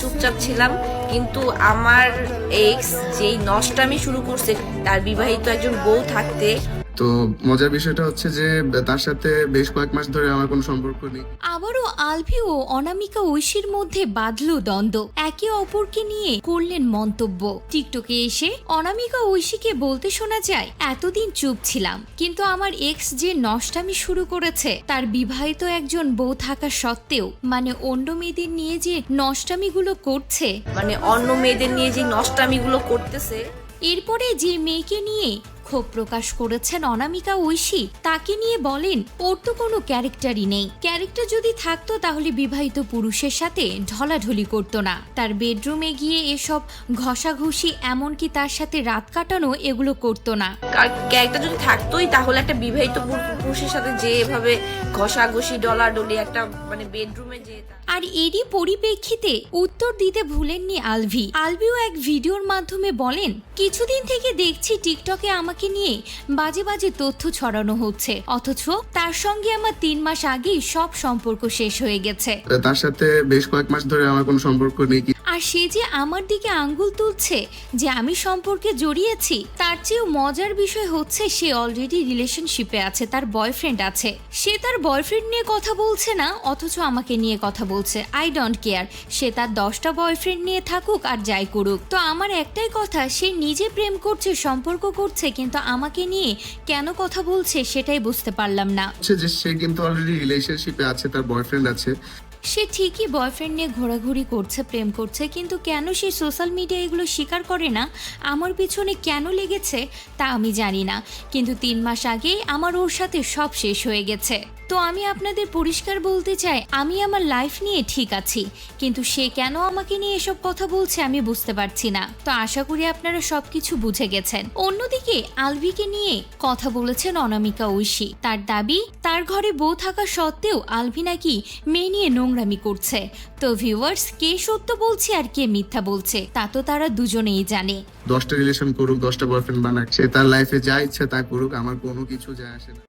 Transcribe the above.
চুপচাপ ছিলাম কিন্তু আমার এক্স যেই নষ্টামি শুরু করছে তার বিবাহিত একজন বউ থাকতে তো মজার বিষয়টা হচ্ছে যে তার সাথে বেশ কয়েক মাস ধরে আমার কোনো সম্পর্ক নেই। আবারও আলভি ও অনামিকা ঐশীর মধ্যে বাঁধল দ্বন্দ্ব। একে অপরকে নিয়ে করলেন মন্তব্য। টিকটকে এসে অনামিকা ঐশীকে বলতে শোনা যায় এতদিন চুপ ছিলাম কিন্তু আমার এক্স যে নষ্টামি শুরু করেছে তার বিবাহিত একজন বউ থাকা সত্ত্বেও মানে অন্য মেয়েদের নিয়ে যে নষ্টামিগুলো করছে মানে অন্য মেয়েদের নিয়ে যে নষ্টামিগুলো করতেছে। এরপরে যে মেয়েকে নিয়ে ক্ষোভ প্রকাশ করেছেন অনামিকা ঐশী। তাকে নিয়ে বলেন ওর তো কোনো ক্যারেক্টারই নেই। ক্যারেক্টার যদি থাকতো তাহলে বিবাহিত পুরুষের সাথে ঢলাঢলি করতো না। তার বেডরুমে গিয়ে এসব ঘষাঘষি এমনকি তার সাথে রাত কাটানো এগুলো করতো না। ক্যারেক্টার যদি থাকতোই তাহলে একটা বিবাহিত পুরুষের সাথে যে এভাবে ঘষাঘষি ডলাডলি একটা মানে বেডরুমে যে আর এরই পরিপ্রেক্ষিতে উত্তর দিতে ভুলেননি আলভি। আলভিও এক ভিডিওর মাধ্যমে বলেন কিছুদিন থেকে দেখছি টিকটকে আমাকে নিয়ে বাজে বাজে তথ্য ছড়ানো হচ্ছে। অথচ তার সঙ্গে আমার তিন মাস আগেই সব সম্পর্ক শেষ হয়ে গেছে। তার সাথে বেশ কয়েক মাস ধরে আমার কোনো সম্পর্ক নেই আর সে যে আমার দিকে আঙ্গুল তুলছে যে আমি সম্পর্কে জড়িয়েছি তার চেয়েও মজার বিষয় হচ্ছে সে অলরেডি রিলেশনশিপে আছে তার বয়ফ্রেন্ড আছে। সে তার বয়ফ্রেন্ড নিয়ে কথা বলছে না অথচ আমাকে নিয়ে কথা বলছে। আই ডোন্ট কেয়ার সে তার দশটা বয়ফ্রেন্ড নিয়ে থাকুক আর যাই করুক। তো আমার একটাই কথা সে নিজে প্রেম করছে সম্পর্ক করছে কিন্তু আমাকে নিয়ে কেন কথা বলছে সেটাই বুঝতে পারলাম না। সে যে সে কিন্তু অলরেডি রিলেশনশিপে আছে, তার বয়ফ্রেন্ড আছে। সে ঠিকই বয়ফ্রেন্ড নিয়ে ঘোরাঘুরি করছে, প্রেম করছে, কিন্তু কেন সে সোশ্যাল মিডিয়া এগুলো স্বীকার করে না? আমার পিছনে কেন লেগেছে তা আমি জানি না। কিন্তু তিন মাস আগেই আমার ওর সাথে সব শেষ হয়ে গেছে। তো আমি আপনাদের পরিষ্কার বলতে চাই, আমি আমার লাইফ নিয়ে ঠিক আছি, কিন্তু সে কেন আমাকে নিয়ে এসব কথা বলছে আমি বুঝতে পারছি না। তো আশা করি আপনারা সবকিছু বুঝে গেছেন। অন্যদিকে, আলভিকে নিয়ে কথা বলেছেন অনামিকা ঐশী। তার দাবি তার ঘরে বউ থাকা সত্ত্বেও আলভি নাকি মেয়ে নিয়ে নোংরামি করছে। তো ভিউয়ার্স কে সত্য বলছে আর কে মিথ্যা বলছে, তা তো তারা দুজনেই জানে। দশটা রিলেশন করুক, দশটা বয়ফ্রেন্ড বানাক, সে তার লাইফে যা ইচ্ছে তা করুক, আমার কোনো কিছু যায় আসে না।